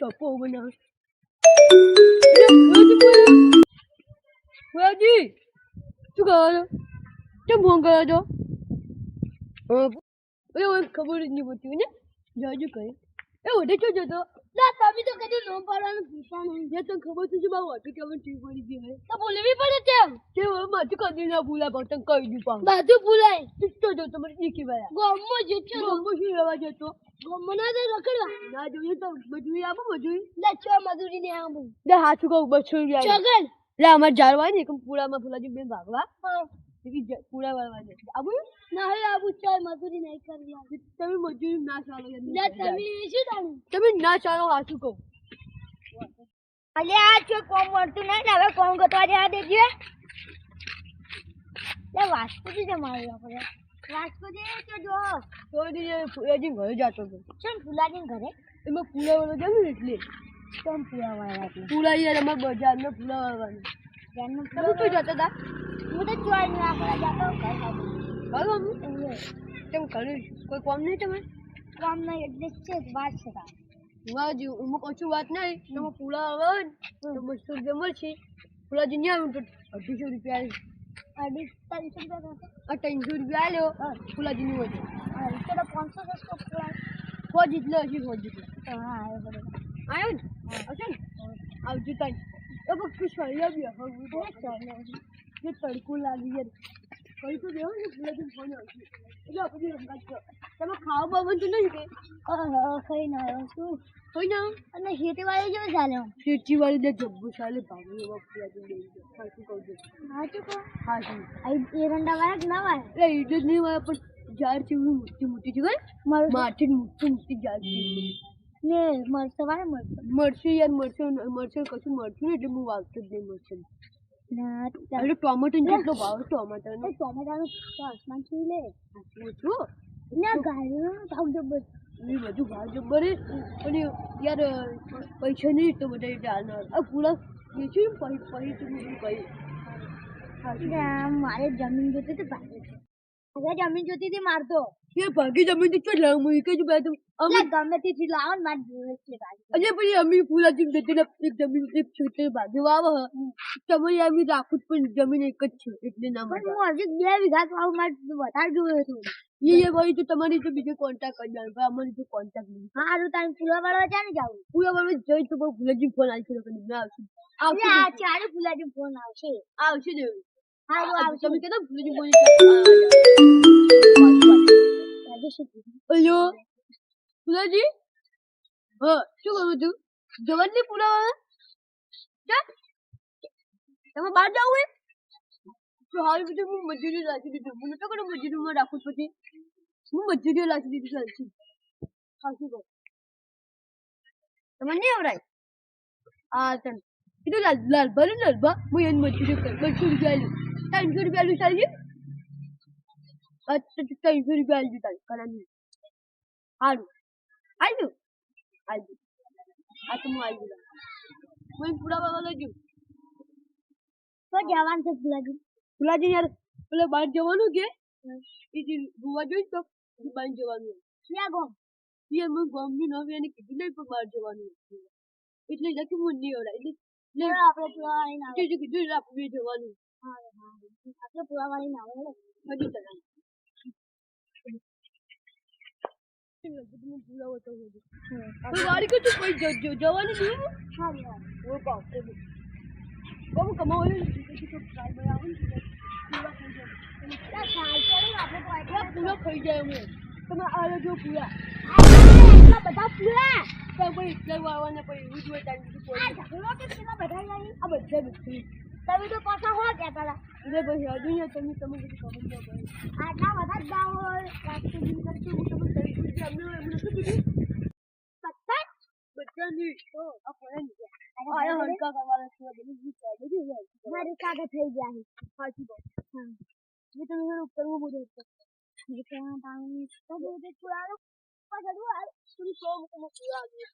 ખબર નહીં બધી ચોપો બનાવે ભુવાજી શું કરો છો કેમ ફોન કર્યો છો હા એ મને ખબર જ નહીં પડતી ને તમે તો કદી નો પાડવાનું નહીં. જે તને ખબર છે મારું હતું કેમ ટીવી પડી ગઈ તો બોલવી પડે તેમ કે હવે માથું કદી ના ભૂલા પણ તને કહી દઉં પાછું. બધું ભૂલાય. શીખતો જો તમારે શીખી ગયા ગામમાં જે છે શું રહેવા જતો? ગામમાં ના તો રખડવા. ના જોઈએ તો મજૂરી આપો મજૂરી. લે છ મજૂરી ને આવું. લે હાથું કહું બસો રૂપિયા ચગલ. લે અમારે ઝાડવા ને એકમ પૂળામાં ફૂલાજી બેન ભાગવા. એવી પૂરા વાળવા છે. આબુ? ના હવે આવું ચાલ મજૂરી નહીં કરવી. તમે મજૂરી ના ચાલો તમે શું જાણો? તમે ના ચાલો હાથું કહું? અલે આ જો કોમ મળતું નહીં ને હવે કોમ ગતવા જવા દેજે. લે વાસ્તુજી છે મારું આપણે. વાસ્તુજી તો જો. તો દીજે ફૂલાજી ઘરે જાતો હતો. ચમ ફુલાજી ઘરે? એમાં ફૂલા વાળો કેમ ને એટલે? ચમ ફૂલા વાળા ફૂલા યાર અમાર બજારમાં ફૂલા વાળવાનું તમે તો જતા હતા? હું તો ચોર ને આપણે જાતો બરાબર કેમ કર્યું કોઈ કામ નહીં તમે કામ નહીં એટલે છે વાત છે જેવું અમુક ઓછું વાત નહીં. તમે પૂળા આવે ને તો બસો રૂપિયા મળશે. જ નહીં આવ્યું તો અઢીસો રૂપિયા આવે. ત્રણસો રૂપિયા ત્રણસો રૂપિયા આવ્યો ફૂલાજીની વચ્ચે હોય પાંચસો સસ્તો પૂરા ફોજ જીતલો હશે ફોજ જીતલો હા આવ્યો આવ્યો ને? હશે ને. આવજો તાઈ તો ફરી બી હવે. જે તડકો લાગી જાય કઈ તો દેવો ને ફૂલાજી ફોન આવશે એટલે આપણે રમત કરો તમે ખાવા બાબત નહીં કે કઈ ના આવ્યો શું? કોઈ ના અને ખેતીવાડી જેવું ચાલે? શેઠી વાળી દે જબ્બુ ચાલે ભાગી એવા ફિયા દે સાચું કહું છું? હા તો કહો? હા જી આ એરંડા વાળા કે ના વાળા એ ઈડ જ નહીં વાળા પણ ઝાડ છે એવી મોટી મોટી છે મારું માથી જ મોટી મોટી ઝાડ છે. ને મળશે વાળા મળશે મળશે યાર મળશે મળશે કશું મળશે ને એટલે હું વાગતો જ નહીં મળશે ના એટલે ટોમેટો કેટલો ભાવ ટોમેટોનો ટોમેટાનું તો આસમાન છે લે શું ના ગાયો ભાવ જબર એ બધું ભાવ જબ્બર અને યાર પૈસા નહીં તો બધા ચાલના આ પૂરા વેચ્યું ને પછી પછી તું હું કહ્યું મારે જમીન જોતી હતી ભાગે જમીન જોતી હતી મારતો એ ભાગી જમીન તો હું જ તો અમે એટલે ગમે તેથી લાવો ને મારે જોવે છે પછી અમે ફૂલાજી જતી એક જમીન એક છોટે ભાગી વાવ તમારે એમ રાખું પણ જમીન એક જ છે એટલે ના હું હજી બે વીઘા તો આવું મારે વધારે જોયું હતું એ એ ભાઈ તો તમારી તો બીજો કોન્ટેક્ટ કરી દે ભાઈ અમારી તો કોન્ટેક્ટ નહીં. હારું તારે ફૂલા વાળવા ચાલે જાવું? પૂરા બાબત જઈ તો બહુ ફૂલાજી ફોન આવી ગયો કે ના આવશે. આવશે આ ચારે ફૂલાજી ફોન આવશે. આવશે ને હારું આવશે. તમે કહેતા ફૂલાજી ફોન અયો ફૂલાજી હા શું કરું તું જવાન નહીં પૂરા ચા તમે બહાર જાવ એ તો હાલ બધું હું મજૂરી રાખી દીધું મને તો કરો મજૂરીમાં રાખું પછી હું મજૂરીઓ રાખી દીધું હા શું કહું તમને નહીં આવડાય હા તને કીધું લાલ લાલ ભલે લાલ બા હું એની મજૂરી કર બસો રૂપિયા લ્યું ત્રણસો રૂપિયા લ્યું ચાલશે અચ્છા તો ત્રણસો રૂપિયા લ્યું તારે કરાની સારું આવજો આવજો આ તો હું આવી ગયો હું પૂરા બાબા લઈ જઉં તો જવાન છે ફૂલાજી ફુલાજી યાર પેલે બહાર જવાનું કે એ જે ગોવા જોઈ તો બહાર જવાનું ક્યાં ગો એ અમે ગામનું નવી એને કીધું નહીં પણ બહાર જવાનું. એટલે કે હું નહીં આવડે એટલે આપણે કીધું આપણે જવાનું આપણે પૂરા વાળી ના આવે હજી તને કોઈ વારી કે તું કોઈ જ- જ- જવાનું નહીં હારું હારું ઓ બાપ રે બાપ કમાવાનું નથી તો ટ્રાય બનાવું ના, ચાલ ચાલો આપણે તો આટલા પૂરા ખાઈ જાય અમે તમે આ જો પૂરા આટલા બધા પૂરા તો કોઈ એટલા વાળવાના પછી એવું જ હોય ટાઈમ સુધી કોઈ આ ઝઘડો કે પેલા બધા જાય આ બધા નથી તમે તો પાછા હો કહેતા હતા એટલે પછી હજુ અહીંયા તમે તમે બધું ખબર ન પડે આટલા બધા જ ભાવ હોય રાષ્ટ્રપતિ કરશે હું તમે મારી કાગળ થઈ ગયા છે સાચી બોલ મેં તમે ઘણું કરવું બધું મેં ત્યાં પાણી બધું બધું પુરાણો પાછળ હાલ તું સો મૂકું પુરાવ્યું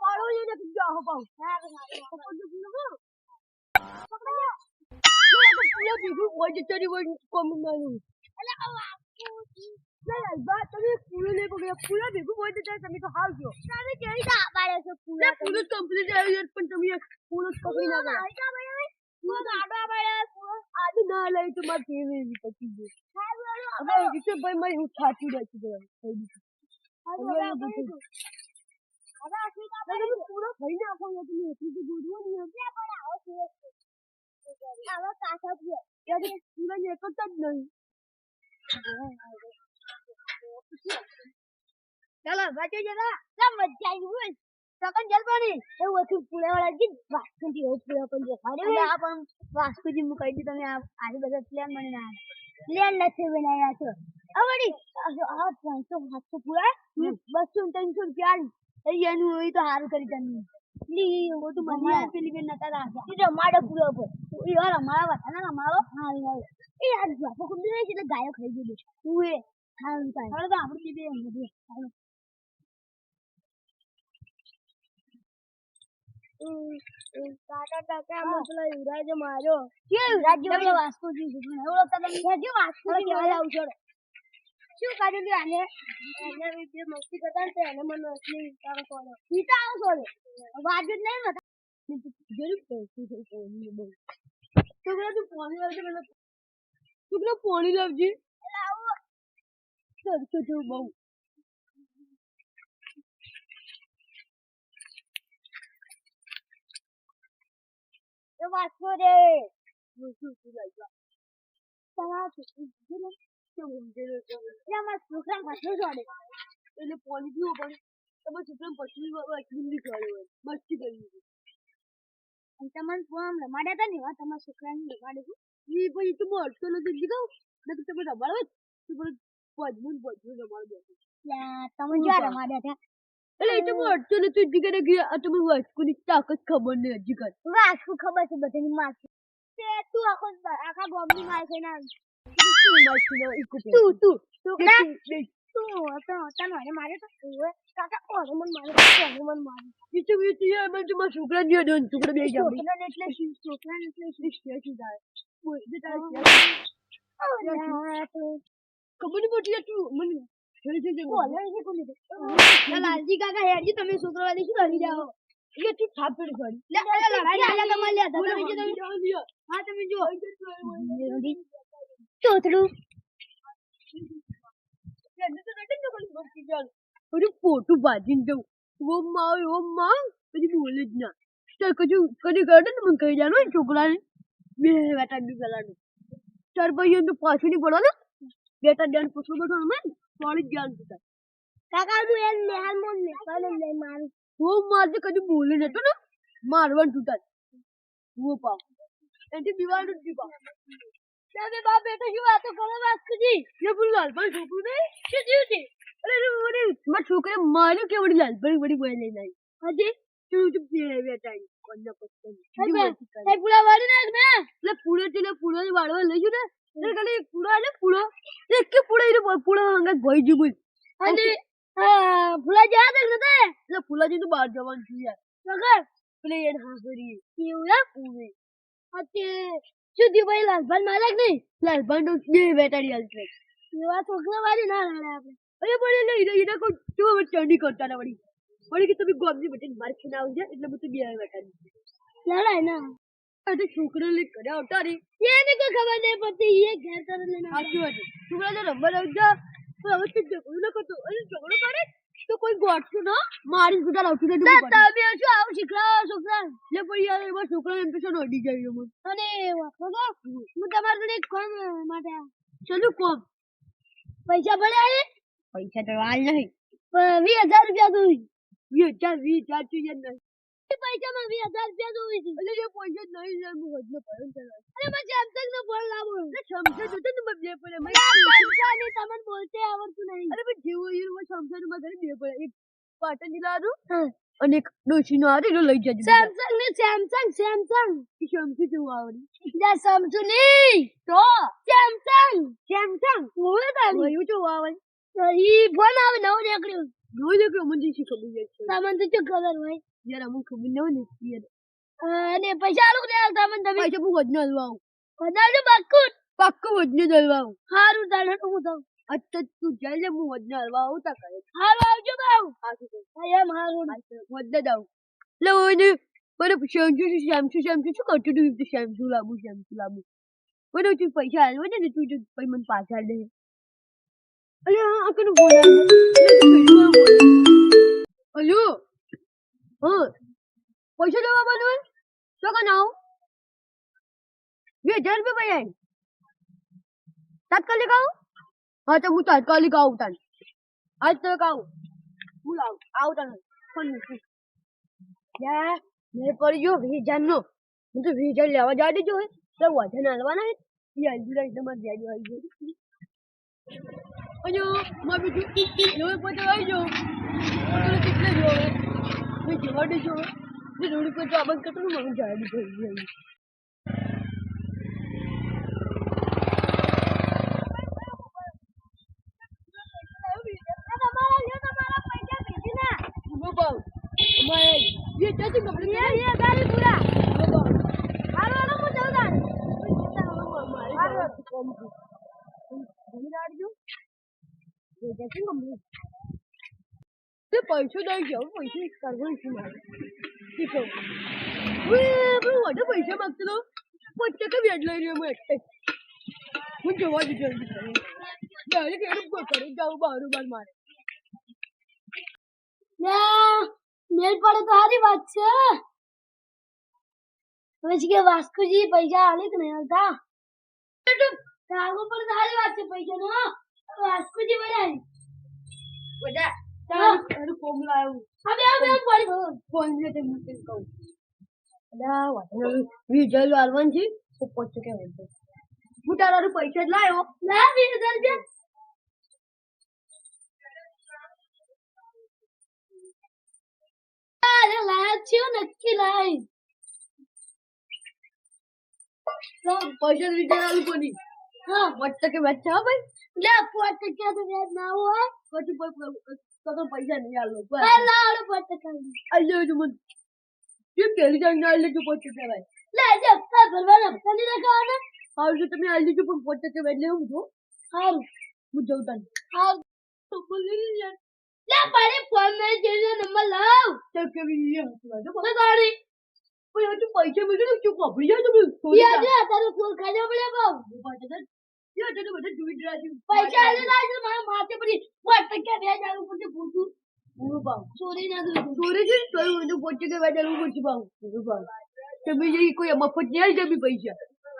પાડો લઈને તું જાઓ પાઉ હા પકડ લે પૂરા દીધું કોઈ જતો કોઈ કોમી નહીં પૂરા ભેગું હોય તો તમે તો હાલ જો તમે કેવી રીતે પાડે છો પૂરા પૂરો કમ્પ્લીટ આવી જાય પણ તમે એક પૂરો પકડી ના પાડે પૂરો ગાડો પાડે પૂરો આદુ ના લઈ તો મારે કેવી એવી પછી જો હવે વિશે ભાઈ મારી હું થાકી રહી છું થઈ ગયું તમે પૂરો ખાઈ નાખો તમે એટલી તો ગોડવો નહીં હવે પાછા પૂરા એક જ નહીં ચાલો બાજુ જરા ના? મજા આવી હોય? સકન જલપાની એવું હતું પુલાવાળા જી વાસ્તુજી એવું પુલા પણ જે ખાડે આ પણ વાસ્તુજી હું કહી દઉં તમે આ આજે બધા પ્લાન મને ના પ્લાન નથી બનાવ્યા છો આવડી આ ત્રણસો સાતસો પુરા બસો ત્રણસો રૂપિયા એ એનું હોય તો સારું કરી તમે લી ઓ તો મને પેલી બેન નતા રાખ્યા એ રમાડો પૂરો પર એ યાર અમારા વતાના રમાડો હા યાર એ યાર બાપુ કુંડી રહી એટલે ગાયો ખાઈ ગયું તું એ. સારું થાય હવે તો આપણે બે બે હાલો. કાકા કાકા અમે પેલા યુવરાજ માર્યો કે યુવરાજ વાસ્તુ જી છે ઓળખતા તમે જે આવું છો? શું કર્યું લ્યો આને? એને જે મસ્તી કરતા તો એને મને અસલી વિચારો પડ્યો વિચાર છોડે વાત જ નહીં બતા જેનું પૈસું છે પોણી બહુ છોકરા તું પોણી લાવજે પેલા. છોકરા પોણી લાવજે. સરખો જેવું બહુ. એ વાસ્તુ રે. શું શું લાગ્યા તમારા છે? એટલે અમારા છોકરા પાછળ છોડે એટલે પોણી પીવો પડે તમારા છોકરાને મસ્તી કરી અને તમને ફોન રમાડ્યા હતા ને એવા તમારા છોકરાને રમાડ્યું એ પછી તો મળતો નથી દીધો ને તો તમે રમાડો તો પણ પજમું પજમું રમાડો તમે ક્યાં રમાડ્યા હતા એટલે એ તો મળતો નથી હજી કરે ગયા આ તમે વાસ્કોની તાકાત ખબર નહીં હજી કરે વાસ્તુ ખબર છે બધાની માર તે તું આખો આખા બોમ્બની માર છે ના તું તું તું. છોકરા ની છોકરા બે એટલે એટલે ખબર નહીં તું. મને લાલજી કાકા હેરજી તમે છોકરા શું કરી જાઓ એ તું થાપ પડી ફરી લે અરે લડાઈ આલા તમારે લે તમે જે હા તમે જો. ચોથડું અરે ફોટો ભાજીને જવું ઓમમાં ઓમમાં પછી બોલે જ ના ચાલ કજુ કદી કરડે ને મને કહી જાનો છોકરાને બે બેટા બી પેલાનું ચાર ભાઈ એમ તો પાછું નહીં પડો ને બેટા ધ્યાન પૂછવું બેઠો ને સોળી ધ્યાન પૂછા કાકા તું એ મેહાલ મોન ને કાલે લે મારું ઓમ મારજે કદી બોલે નતો ને મારવાનું તૂટા વો પાવ એથી દિવાળનું જ દીપા તમે બાપ બેટા શું વાતો કરો વાસ્કુજી એ બોલ લાલભાઈ છોકરું નહીં. શું થયું છે? અરે અરે મારા છોકરે માર્યું કે વળી લાલભાઈ વળી બોય લઈને આવી. હજી તું તું બેટા કોને પસંદ એ પુલા વાળી નાખ ને એટલે પૂળો છે ની વાળવા લઈ જુ ને. એટલે એક પૂળો આલે પૂળો. એક કે પૂળો એને પૂળો હંગાત ભઈ ગયું બોલ. અને પુલા જા દે ને એટલે પૂળાજી તો બહાર જવાનું છે યાર. વગર પ્લેન હાંસરી એવું એમ પૂવે અતે શું થયું ભાઈ? લાલભાઈ માલક નહીં? લાલભાઈ નો બે બેટાડી હાલશે એવા છોકરા વાળી ના લડે આપણે. અરે પણ એટલે એને કોઈ જો ચંડી કરતા ના વળી. વળી કે તમે ગોમની બેટી માર ખીને આવજે એટલે બધું બે બેટાડી. લડાય ના અરે છોકરો લઈ કરે આવતા રે એને કોઈ ખબર નહીં પડતી એ ઘેર તરત લઈને આવે. છે. છોકરા તો રમવા આવજો પણ હવે ન કરતો. અરે ઝઘડો કરે? તો કોઈ ગોઠતું ના. મારી સુધા આવતું નથી તા તમે શું આવું શીખડાવો છોકરા. એટલે પણ યાર એમાં છોકરા એમ તો અડી જાય એમાં? અને વાપરો હું તમારા જોડે એક કામ માટે. ચલો કોમ. પૈસા ભલે છે? પૈસા તો હાલ નહીં. પણ વીસ હજાર રૂપિયા જોઈ વીસ હજાર વીસ હજાર જોઈએ નહીં. પૈસામાં વીસ હજાર રૂપિયા જોઈ છે. એટલે જે પૈસા નહીં યાર હું હજનો ભરો ને ચાલો અરે પછી સેમસંગ નો ફોન લાવો. સમજે જોતો ને બે પડે મેં પૈસા ને તમને બોલતે આવડતું નહીં અરે પણ જેવો એ હું માં ઘરે બે પડે એક પાટણ જિલ્લાનું અને એક ડોશીનો આવે એનો લઈ જજો સેમસંગ ને સેમસંગ સેમસંગ સમજી જેવું આવડી? જા સમજુ નહીં તો? સેમસંગ સેમસંગ ઓવે તારી. વયું જો આવે ઈ ફોન આવે નવો નીકળ્યો. જોઈ લે મને શી ખબર છે? તમને તો શું ખબર હોય? યાર અમુક ખબર ન હોય અને પૈસા આલું ને તમને તમે પૈસા હું વજન હલવા આવું. બનાવજો બાકુટ પાક્કો વજન જ આવું. હારું તાણે હું તો અત્યારે તું જઈ લે હું વજને હલવા આવું તા કરે હારું આવજો બાઉ એમ હારું. વજને જાઉં એટલે મને મને શેમ્પુ છે શેમ્પુ શેમ્પુ શું કરતું તું તો શેમ્પુ લાવું શેમ્પુ લાવું? મને તું પૈસા હાલવા દે ને તું જો પછી મને પાછા દે. અરે હા આ કનું ફોન અલ્યો હા પૈસા દેવા બનવું શું કન બે હજાર રૂપિયા પૈસા તાત્કાલિક આવું? હા તો હું તાત્કાલિક આવું તાન આજ તક આવું હું લાવ આવું તાન ફોન યાર મેં પડી ગયો વીસ હજારનો હું તો વીસ હજાર લેવા જાડી દેજો હે તો વજન હાલવાના હે એ અંજુ લઈ તમારે વ્યાજ આવી ગયું અયો મારું બીજું જોવે પોતે આવી પોતે કેટલે જો હવે મેં જવા દેજો ને રોડ પર તો આબંધ કરતો મને જવા દેજો પૈસો દઈ જાવ પૈસા કરવું છે મારે શીખો વધુ પૈસા માગતો તો પોતે કે વ્યાજ લઈ રહ્યો હું એટલે હું જવા દીધો જ્યારે કે એનું કોઈ કરે જાઉં બહાર બાર મારે યા મેલ પડે તો સારી વાત છે પછી કે વાસ્કુજી પૈસા આલે કે નહીં આલતા આગળ પડે તો સારી વાત છે પૈસા નો વાસ્કુજી બધા બધા તારું ફોર્મ લાવ્યું. હવે હવે પડી ફોન ને તે મૂકીને કહું અલા વાતને વિજય લાલવાન છે તો પોતે કે વધુ હું તારા પૈસા જ લાવ્યો. ના વીસ હજાર રૂપિયા. અરે લાયા છે નક્કી લાય પૈસા વિજય લાલુ કોની? હા વચ્ચે કે વચ્ચે ભાઈ. લે પોત કે તો ના હોય પછી તો તો પૈસા નહીં આલો પહેલા આવડે પોત કે અલ્યો જો મન. કે પેલી જાણ ના આલે જો કે ભાઈ. લે જે હપ્તા ભરવાના હપ્તા નહીં લગાવવાના? હાલ જો તમે આલી જો પણ પોતે કે એટલે હું જો સારું હું જઉં તને. હા તો બોલી લે લે પાડે ફોન મે જેનો નંબર લાવ. તો કે જો તો ગાડી પણ હજુ પૈસા મળે ચૂપ વાપરી જાય તો યાદ રે તારું ફોન ખાજો પડે બહુ. યા તને બધા જોઈ રહ્યા પૈસા આલે લાજ મારા માથે પડી પોત ટકા વ્યાજ આવું પડશે પૂછું? પૂરું પાવ ચોરી ના કરું ચોરી છે? તો હું પોતે કહેવાય એટલે હું પૂછી પાવ પૂરું પાવ તમે જે કોઈ મફત નહીં જમી પૈસા.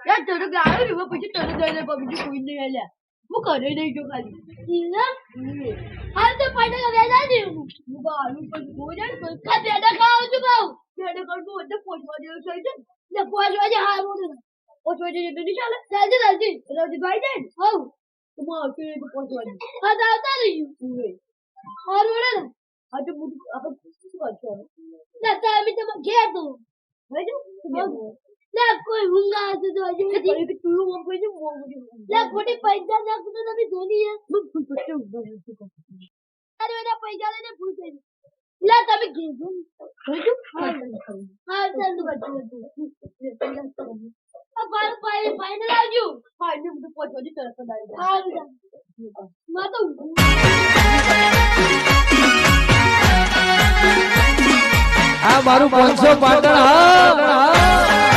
યાર તને કે આવ્યો ને પછી તને દઈ દે બીજું કોઈ નહીં આલ્યા હું કરે નહીં જો ખાલી. હાલ તો પૈસા વ્યાજ આવી હું બારું પર જાય ને કા પેડા ખાવ છું બહુ ત્યારે કરતું પહોંચવા જેવું થઈ છે લે પોચ વાગે હારું. પહોંચવા જઈએ તો ચાલે. જલ્દી જલ્દી રાજી ભાઈ જાય ને હવ. તો હું આવતી તો પહોંચવા જઈએ હા તો આવતા રહીશું ઉવે. હારું વડે ને. હા તો હું આપણે શું કરશું ના તો અમે તમે ઘેર તો. શું કોઈ ઊંઘ આવશે તો હજુ બધી. તું એવું કોઈ આમ કહી ખોટી પૈસા ના તો તમે હું. ફૂલ પટ્ટે ઊભો રહું છું. અરે એના પૈસા લઈને ભૂલ કરી લે તમે જો, હા, ચાલ તું બાર પાઈ પાઈને લાવજો હા, એટલે બધું પહોંચવા જઈએ તરત ચાલમાં તો આ મારું પાંચસો પાટણ હા.